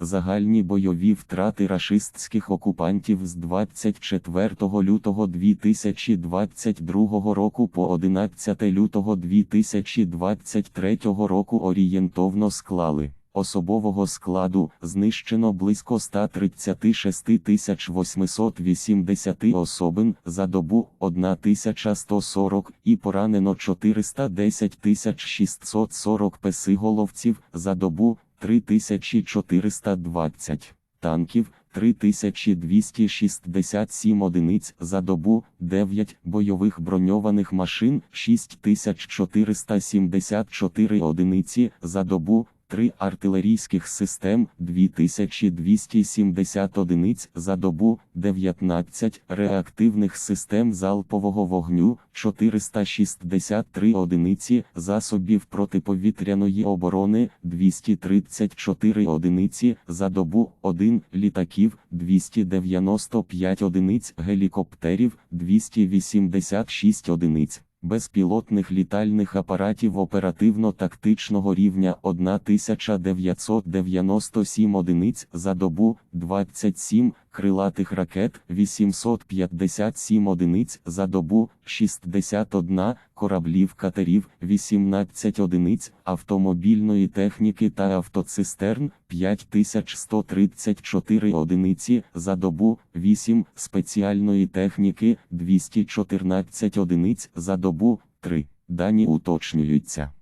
Загальні бойові втрати рашистських окупантів з 24 лютого 2022 року по 11 лютого 2023 року орієнтовно склали. Особового складу знищено близько 136 880 особин за добу 1140 і поранено 410 640 песиголовців за добу 3420 танків. 3267 одиниць за добу, 9 бойових броньованих машин, 6474 одиниці за добу, 3 артилерійських систем, 2270 одиниць за добу, 19 реактивних систем залпового вогню, 463 одиниці засобів протиповітряної оборони, 234 одиниці за добу, 1 літаків, 295 одиниць гелікоптерів, 286 одиниць. Безпілотних літальних апаратів оперативно-тактичного рівня 1997 одиниць за добу, 27 крилатих ракет, 857 одиниць за добу, 61 кораблів катерів, 18 одиниць автомобільної техніки та автоцистерн, 5134 одиниці за добу, 8 спеціальної техніки, 214 одиниць за добу, 3. Дані уточнюються.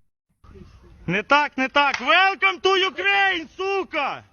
Не так, не так. Welcome to Ukraine, сука!